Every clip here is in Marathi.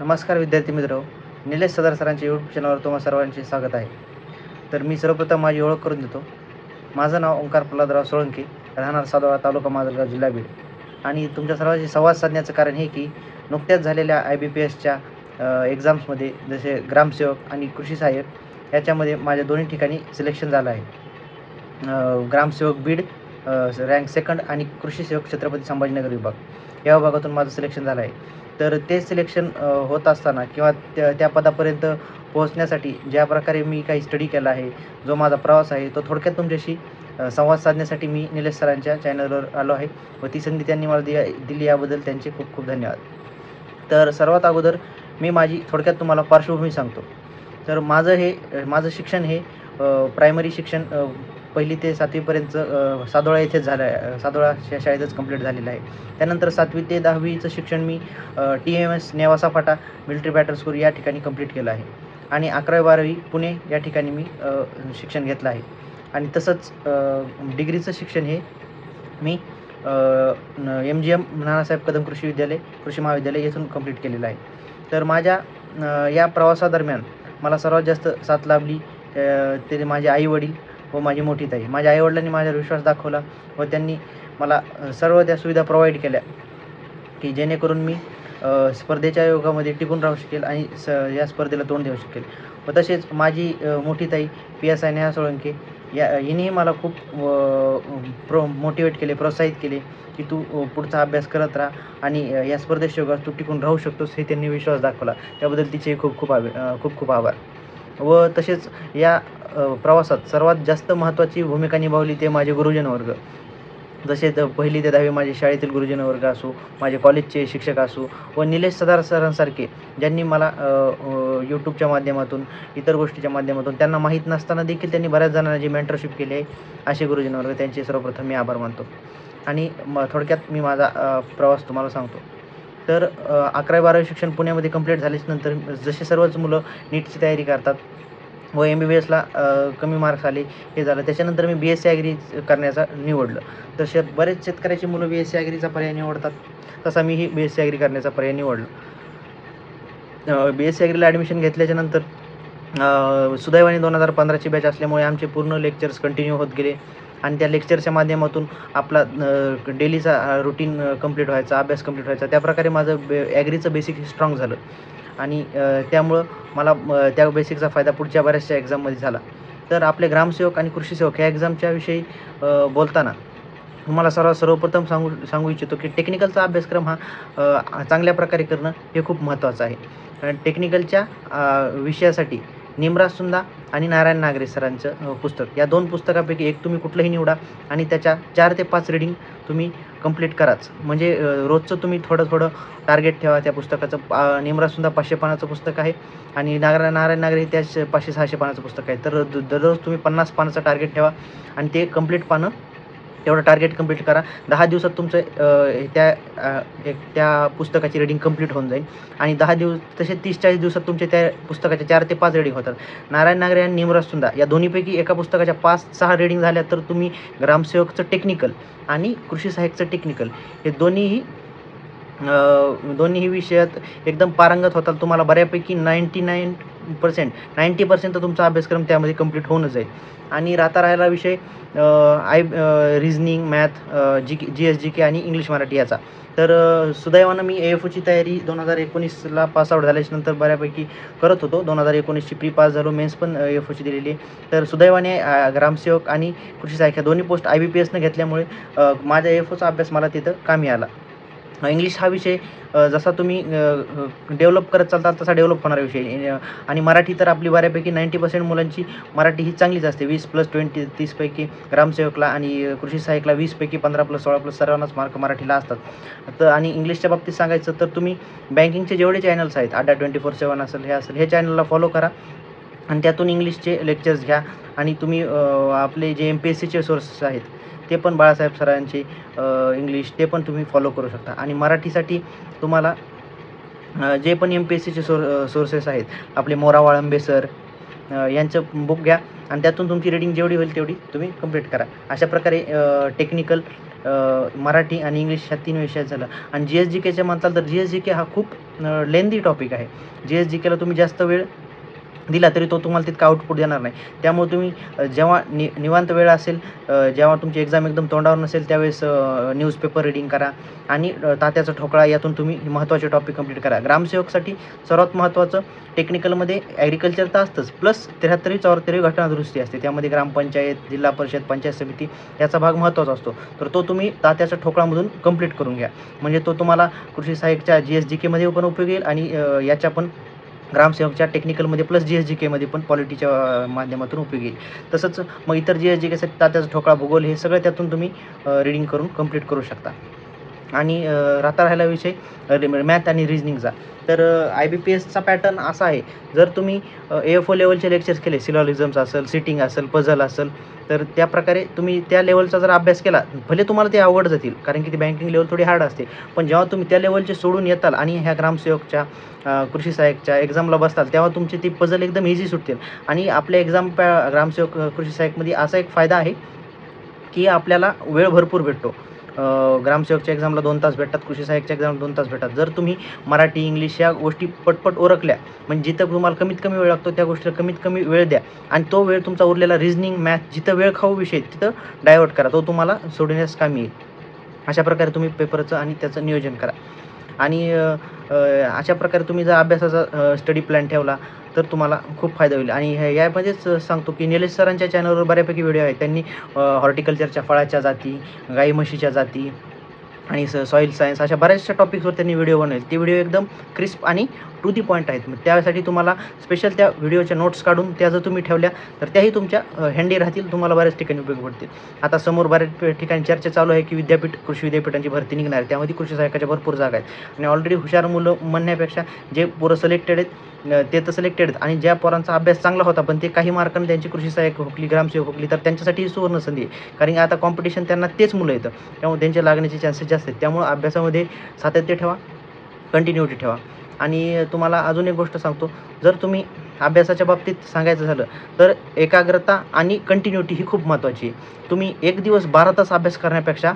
नमस्कार विद्यार्थी मित्र. निलेश सदर सरांच्या यूट्यूब चॅनलवर तुम्हा सर्वांचे स्वागत आहे. तर मी सर्वप्रथम माझी ओळख करून देतो. माझं नाव ओंकार प्रल्हादराव सोळंके राहणार सादोळा तालुका माजलगाव जिल्हा बीड. आणि तुमच्या सर्वांशी संवाद साधण्याचं कारण हे की नुकत्याच झालेल्या आय बी पी एसच्या एक्झाम्समध्ये जसे ग्रामसेवक आणि कृषी सहाय्यक याच्यामध्ये माझ्या दोन्ही ठिकाणी सिलेक्शन झालं आहे. ग्रामसेवक बीड रँक सेकंड आणि कृषी सेवक छत्रपती संभाजीनगर विभाग. या विभागातून माझं सिलेक्शन झालं आहे. तर ते सिलेक्शन होत असताना किंवा त्या त्या पदापर्यंत पोहोचण्यासाठी ज्या प्रकारे मी काही स्टडी केला आहे जो माझा प्रवास आहे तो थोडक्यात तुमच्याशी संवाद साधण्यासाठी मी निलेश सरांच्या चॅनलवर आलो आहे व ती संधी त्यांनी मला दिया दिली याबद्दल त्यांचे खूप खूप धन्यवाद. तर सर्वात अगोदर मी माझी थोडक्यात तुम्हाला पार्श्वभूमी सांगतो. तर माझं हे माझं शिक्षण हे प्रायमरी शिक्षण पहिली ते सातवीपर्यंत सादोळा येथेच झालं आहे सादोळा शा शाळेतच कंप्लीट झालेलं आहे. त्यानंतर सातवी ते दहावीचं शिक्षण मी T M S Nevasa Phata military batter school या ठिकाणी कंप्लीट केलं आहे. आणि अकरावी बारावी पुणे या ठिकाणी मी शिक्षण घेतलं आहे. आणि तसंच डिग्रीचं शिक्षण हे मी M G M Nanasaheb Kadam Krishi Vidyalaya कृषी महाविद्यालय येथून कंप्लीट केलेलं आहे. तर माझ्या या प्रवासादरम्यान मला सर्वात जास्त साथ लाभली ते माझे आईवडील व माझी मोठी ताई. माझ्या आईवडिलांनी माझ्यावर विश्वास दाखवला व त्यांनी मला सर्व त्या सुविधा प्रोव्हाइड केल्या की जेणेकरून मी स्पर्धेच्या योगामध्ये टिकून राहू शकेल आणि स या स्पर्धेला तोंड देऊ शकेल. व तसेच माझी मोठी ताई P S I Neha Solanke या हिनेही मला खूप प्रो मोटिवेट केले प्रोत्साहित केले की तू पुढचा अभ्यास करत राहा आणि या स्पर्धेच्या योगात तू टिकून राहू शकतोस हे त्यांनी विश्वास दाखवला. त्याबद्दल तिचे खूप खूप आभार खूप खूप आभार. व तसेच या प्रवासात सर्वात जास्त महत्त्वाची भूमिका निभावली ते माझे गुरुजनवर्ग जसे तर पहिली ते दहावी माझे शाळेतील गुरुजनवर्ग असो माझे कॉलेजचे शिक्षक असो व निलेश सदार सरांसारखे ज्यांनी मला यूट्यूबच्या माध्यमातून इतर गोष्टीच्या माध्यमातून त्यांना माहीत नसताना देखील त्यांनी बऱ्याच जणांना जी मेंटरशिप केली आहे असे गुरुजनवर्ग त्यांचे सर्वप्रथम मी आभार मानतो. आणि म थोडक्यात मी माझा प्रवास तुम्हाला सांगतो. तर अकरावी बारावी शिक्षण पुण्यामध्ये कंप्लीट झाल्याच्यानंतर जसे सर्वच मुलं नीटची तयारी करतात व एम बी बी एसला कमी मार्क्स आले हे झालं त्याच्यानंतर मी बी एस सी ॲग्री करण्याचा निवडलं. तर बरेच शेतकऱ्याची मुलं बी एस सी ॲग्रीचा पर्याय निवडतात तसा मीही बी एस सी ॲग्री करण्याचा पर्याय निवडला. बी एस सी ॲग्रीला ॲडमिशन घेतल्याच्यानंतर सुदैवाने दोन हजार पंधराची बॅच असल्यामुळे आमचे पूर्ण लेक्चर्स कंटिन्यू होत गेले. आणि त्या लेक्चरच्या माध्यमातून आपला डेलीचा रुटीन कंप्लीट व्हायचा अभ्यास कंप्लीट व्हायचा. त्याप्रकारे माझं बे ॲग्रीचं बेसिक स्ट्रॉंग झालं. आणि त्यामुळं मला त्या बेसिकचा फायदा पुढच्या बऱ्याचशा एक्झाममध्ये झाला. तर आपले ग्रामसेवक आणि कृषी सेवक ह्या एक्झामच्या विषयी बोलताना तुम्हाला सर्व सर्वप्रथम सांगू सांगू इच्छितो की टेक्निकलचा अभ्यासक्रम हा चांगल्या प्रकारे करणं हे खूप महत्त्वाचं आहे. कारण टेक्निकलच्या विषयासाठी निमराज सुंदा आणि नारायण नागरे सरांचं पुस्तक. या दोन पुस्तकापैकी एक तुम्ही कुठलंही निवडा आणि त्याच्या चार ते पाच रीडिंग तुम्ही कंप्लीट कराच. म्हणजे रोजचं तुम्ही थोडं थोडं टार्गेट ठेवा त्या पुस्तकाचं. पा निमराज सुंदा पाचशे पानाचं पुस्तक आहे आणि नागरा नारायण नागरे हे त्याच पाचशे सहाशे पानाचं पुस्तक आहे. तर द- दररोज तुम्ही पन्नास पानाचं टार्गेट ठेवा आणि ते कंप्लीट पानं तेवढं टार्गेट कंप्लीट करा. दहा दिवसात तुमचं त्या एक त्या पुस्तकाची रिडिंग कंप्लीट होऊन जाईल. आणि दहा दिवस तसे तीस चाळीस दिवसात तुमचे त्या पुस्तकाच्या चार ते पाच रिडिंग होतात. नारायण नागरे आणि निमराज सुंदा या दोन्हीपैकी एका पुस्तकाच्या पाच सहा रिडिंग झाल्या तर तुम्ही ग्रामसेवकचं टेक्निकल आणि कृषी सहाय्यकचं टेक्निकल हे दोन्हीही दोन्हीही विषयात एकदम पारंगत होताल. तुम्हाला बऱ्यापैकी ninety nine percent ninety percent तर तुमचा अभ्यासक्रम त्यामध्ये कंप्लीट होऊनच जाईल. आणि राहता राहिला विषय I reasoning math G K G S G K आणि इंग्लिश मराठी याचा. तर सुदैवानं मी ए एफ ओची तयारी दोन हजार एकोणीसला पासआउट झाल्याच्यानंतर बऱ्यापैकी करत होतो. दोन हजार एकोणीसची प्री पास झालो मेन्स पण ए एफ ओची दिलेली आहे. तर सुदैवाने ग्रामसेवक आणि कृषी सहाय्यक दोन्ही पोस्ट आय बी पी एसनं घेतल्यामुळे माझ्या ए एफ ओचा अभ्यास मला तिथं कामी आला. इंग्लिश हा विषय जसा तुम्ही डेव्हलप करत चालता तसा डेव्हलप होणारा विषय. आणि मराठी तर आपली बऱ्यापैकी नाईंटी पर्सेंट मुलांची मराठी ही चांगलीच असते. वीस प्लस ट्वेंटी तीसपैकी ग्रामसेवकला आणि कृषी सहाय्यकला वीसपैकी पंधरा प्लस सोळा प्लस सर्वांनाच मार्क मराठीला असतात. तर आणि इंग्लिशच्या बाबतीत सांगायचं तर तुम्ही बँकिंगचे जेवढे चॅनल्स आहेत अड्डा ट्वेंटी फोर सेवन असेल हे असेल हे चॅनलला फॉलो करा. आणि त्यातून इंग्लिशचे लेक्चर्स घ्या. आणि तुम्ही आपले जे एम पी एस सीचे सोर्सेस आहेत ते पण बाळासाहेब सरांचे इंग्लिश ते पण तुम्ही फॉलो करू शकता. आणि मराठीसाठी तुम्हाला जे पण एम पी एस सीचे सोर सोर्सेस आहेत आपले मोरा वाळंबे सर यांचं बुक घ्या आणि त्यातून तुमची रीडिंग जेवढी होईल तेवढी तुम्ही कंप्लीट करा. अशा प्रकारे टेक्निकल मराठी आणि इंग्लिश ह्या तीन विषयात झालं. आणि जी एस जी केच्या म्हणताल तर जी एस जी के हा खूप लेंदी टॉपिक आहे. जी एस जी केला तुम्ही जास्त वेळ दिला तरी तो तुम्हाला तितका आउटपुट देणार नाही. त्यामुळे तुम्ही जेव्हा नि निवांत वेळ असेल जेव्हा तुमची एक्झाम एकदम तोंडावर नसेल त्यावेळेस न्यूजपेपर रिडिंग करा आणि तात्याचा ठोकळा यातून तुम्ही महत्त्वाचे टॉपिक कंप्लीट करा. ग्रामसेवकसाठी सर्वात महत्त्वाचं टेक्निकलमध्ये ॲग्रिकल्चर तर असतंच प्लस त्र्याहत्तरी चौऱ्याहत्तरी घटनादुरुस्ती असते. त्यामध्ये ग्रामपंचायत जिल्हा परिषद पंचायत समिती याचा भाग महत्त्वाचा असतो. तर तो तुम्ही तात्याच्या ठोकळामधून कंप्लीट करून घ्या. म्हणजे तो तुम्हाला कृषी सहाय्यकच्या जी एस जी केमध्ये पण उपयोग येईल आणि याच्या पण ग्रामसेवकच्या टेक्निकलमध्ये प्लस जी एस जी केमध्ये पण पॉलिटीच्या माध्यमातून उपयोगी येईल. तसंच मग इतर जी एस जी केसाठी तात्याचा ठोकळा भूगोल हे सगळं त्यातून तुम्ही रिडिंग करून कंप्लीट करू शकता. आणि राहता राहिला विषय मॅथ आणि रिजनिंगचा तर आय बी पी एसचा पॅटर्न असा आहे. जर तुम्ही ए एफ ओ लेवलचे लेक्चर्स केले सिलॉलिझम्स असेल सिटिंग असेल पझल असेल तर त्या प्रकारे तुम्ही त्या लेवलचा जर अभ्यास केला भले तुम्हाला ते आवड जातील कारण की ती बँकिंग लेवल थोडी हार्ड असते. पण जेव्हा तुम्ही त्या लेवलचे सोडून येताल आणि ह्या ग्रामसेवकच्या कृषी सहाय्यकच्या एक्झामला बसताल तेव्हा तुमची ती पझल एकदम इझी सुटतील. आणि आपल्या एक्झाम पॅ ग्रामसेवक कृषी सहाय्यकमध्ये असा एक फायदा आहे की आपल्याला वेळ भरपूर भेटतो. ग्रामसेवकच्या एक्झामला दोन तास भेटतात कृषी सहाय्यकच्या एक्झामला दोन तास भेटतात. जर तुम्ही मराठी इंग्लिश या गोष्टी पटपट ओळखल्या म्हणजे जिथं तुम्हाला कमीत कमी वेळ लागतो त्या गोष्टीला कमीत कमी वेळ द्या. आणि तो वेळ तुमचा उरलेला रिजनिंग मॅथ जिथं वेळ खाऊ विषय तिथं डायवर्ट करा. तो तुम्हाला सोडण्यास कामी येईल. अशा प्रकारे तुम्ही पेपरचं आणि त्याचं नियोजन करा. आणि अशा प्रकारे तुम्ही जर अभ्यासाचा स्टडी प्लॅन ठेवला तर तुम्हाला खूप फायदा होईल. आणि हे यामध्येच सांगतो की निलेश सरांच्या चॅनलवर बऱ्यापैकी व्हिडिओ आहेत. त्यांनी हॉर्टिकल्चरच्या फळाच्या जाती गाई म्हशीच्या जाती आणि स सॉईल सायन्स अशा बऱ्याचशा टॉपिक्सवर त्यांनी व्हिडिओ बनवले. ते व्हिडिओ एकदम क्रिस्प आणि टू दी पॉईंट आहेत. मग त्यासाठी तुम्हाला स्पेशल त्या व्हिडिओच्या नोट्स काढून त्या जर तुम्ही ठेवल्या तर त्याही तुमच्या हँडी राहतील तुम्हाला बऱ्याच ठिकाणी उपयोग पडतील. आता समोर बऱ्याच ठिकाणी चर्चा चालू आहे की विद्यापीठ कृषी विद्यापीठांची भरती निघणार आहे. त्यामध्ये कृषी सहायकाच्या भरपूर जागा आहेत. आणि ऑलरेडी हुशार मुलं म्हणण्यापेक्षा जे पोरं सिलेक्टेड आहेत ते तर सिलेक्टेड आहेत. आणि ज्या पोरांचा अभ्यास चांगला होता पण ते काही मार्काने त्यांची कृषी सहाय्यक हुकली ग्रामसेवक हुकली तर त्यांच्यासाठी सुवर्ण संधी आहे. कारण आता कॉम्पिटिशन त्यांना तेच मुलं येतं. त्यामुळे त्यांचे लागण्याचे चान्सेस जास्त आहेत. त्यामुळे अभ्यासामध्ये सातत्य ठेवा कंटिन्युटी ठेवा. आणि तुम्हाला अजून एक गोष्ट सांगतो. जर तुम्ही अभ्यासाच्या बाबतीत सांगायचं झालं तर एकाग्रता आणि कंटिन्युटी ही खूप महत्त्वाची आहे. तुम्ही एक दिवस बारा तास अभ्यास करण्यापेक्षा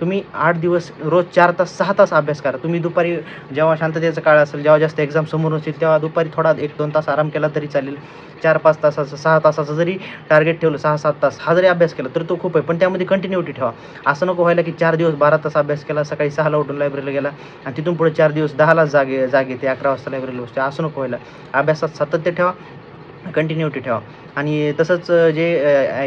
तुम्ही आठ दिवस रोज चार तास सहा तास अभ्यास करा. तुम्ही दुपारी जेव्हा शांततेचा काळ असेल जेव्हा जास्त एक्झाम समोर नसेल तेव्हा दुपारी थोडा एक दोन तास आराम केला तरी चालेल. चार पाच तासाचं सहा तासाचं जरी टार्गेट ठेवलं सहा सात तास हा जरी अभ्यास केला तर तो खूप आहे. पण त्यामध्ये कंटिन्युटी ठेवा. असं नको व्हायला की चार दिवस बारा तास अभ्यास केला सकाळी सहाला उठून लायब्ररीला गेला आणि तिथून पुढे चार दिवस दहाला जागे जागे ते अकरा वाजता लायब्ररीला बसते असं नको व्हायला. अभ्यासात सातत्य ठेवा. कंटिन्युटी ठेवा. आणि तसंच जे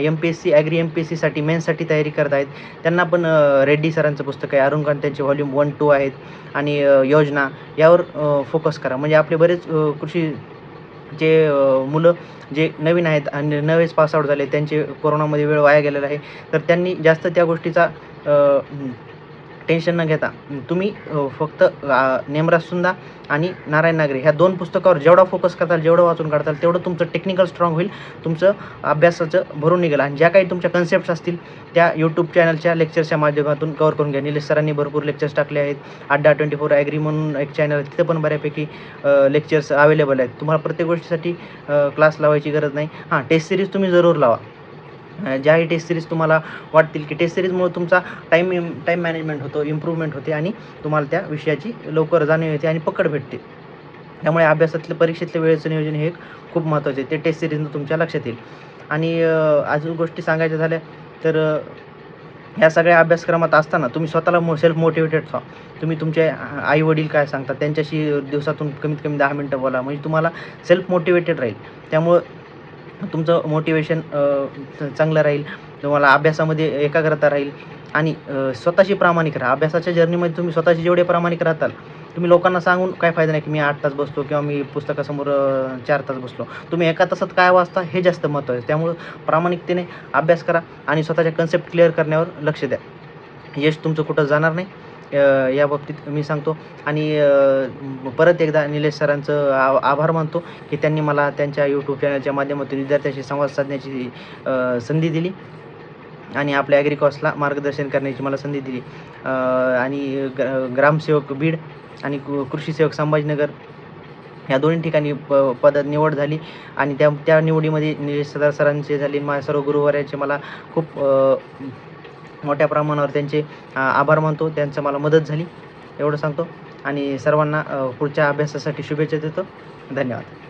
M P S C agri M P S सीसाठी मेन्ससाठी तयारी करत आहेत त्यांना पण रेड्डी सरांचं पुस्तक आहे अरुण कांत त्यांचे व्हॉल्यूम वन टू आहेत आणि योजना यावर फोकस करा. म्हणजे आपले बरेच कृषी जे मुलं जे नवीन आहेत आणि नवेच पासआउट झाले त्यांचे कोरोनामध्ये वेळ वाया गेलेला आहे तर त्यांनी जास्त त्या गोष्टीचा टेन्शन न घेता तुम्ही फक्त नेमराज सुंदा आणि नारायण नागरे ह्या दोन पुस्तकावर जेवढा फोकस करताल जेवढं वाचून काढताल तेवढं तुमचं टेक्निकल स्ट्रॉंग होईल तुमचं अभ्यासाचं भरून निघेल. आणि ज्या काही तुमच्या कन्सेप्ट्स असतील त्या यूट्यूब चॅनलच्या लेक्चर्सच्या माध्यमातून कवर करून घ्या. निलेश सरांनी भरपूर लेक्चर्स टाकले आहेत. अड्डा ट्वेंटी फोर ॲग्री म्हणून एक चॅनल आहे तिथं पण बऱ्यापैकी लेक्चर्स अवेलेबल आहेत. तुम्हाला प्रत्येक गोष्टीसाठी क्लास लावायची गरज नाही. हां टेस्ट सिरीज तुम्ही जरूर लावा. ज्याही टेस्ट सिरीज तुम्हाला वाटतील की टेस्ट सिरीजमुळे तुमचा टाईम टाईम मॅनेजमेंट होतो इम्प्रूव्हमेंट होते आणि तुम्हाला त्या विषयाची लवकर जाणीव येते आणि पकड भेटते. त्यामुळे अभ्यासातलं परीक्षेतले वेळेचं नियोजन हे खूप महत्त्वाचे आहे. ते टेस्ट सिरीजनं तुमच्या लक्षात येईल. आणि अजून गोष्टी सांगायच्या झाल्या तर या ह्या सगळ्या अभ्यासक्रमात असताना तुम्ही स्वतःला मो सेल्फ मोटिवेटेड व्हा. तुम्ही तुमचे आई वडील काय सांगतात त्यांच्याशी दिवसातून कमीत कमी दहा मिनटं बोला. म्हणजे तुम्हाला सेल्फ मोटिवेटेड राहील. त्यामुळं तुमचं मोटिवेशन चांगलं राहील. तुम्हाला अभ्यासामध्ये एकाग्रता राहील. आणि स्वतःशी प्रामाणिक राहा. अभ्यासाच्या जर्नीमध्ये तुम्ही स्वतःशी जेवढे प्रामाणिक राहताल तुम्ही लोकांना सांगून काय फायदा नाही की मी आठ तास बसतो किंवा मी पुस्तकासमोर चार तास बसलो. तुम्ही एका तासात काय वाचता हे जास्त महत्त्व आहे. त्यामुळं प्रामाणिकतेने अभ्यास करा आणि स्वतःच्या कन्सेप्ट क्लिअर करण्यावर लक्ष द्या. यश तुमचं कुठं जाणार नाही. या बाबतीत मी सांगतो. आणि परत एकदा निलेश सरांचं आ आभार मानतो की त्यांनी मला त्यांच्या यूट्यूब चॅनलच्या माध्यमातून विद्यार्थ्यांशी संवाद साधण्याची संधी दिली. आणि आपल्या ॲग्रिकॉसला मार्गदर्शन करण्याची मला संधी दिली. आणि ग ग्रामसेवक बीड आणि कृषीसेवक संभाजीनगर या दोन्ही ठिकाणी प पदात निवड झाली. आणि त्या त्या निवडीमध्ये निलेश सदार सरांचे झाले. माझ्या सर्व गुरुवाराचे मला खूप मोठ्या प्रमाणावर त्यांचे आभार मानतो. त्यांचं मला मदत झाली. एवढं सांगतो. आणि सर्वांना पुढच्या अभ्यासासाठी शुभेच्छा देतो. धन्यवाद.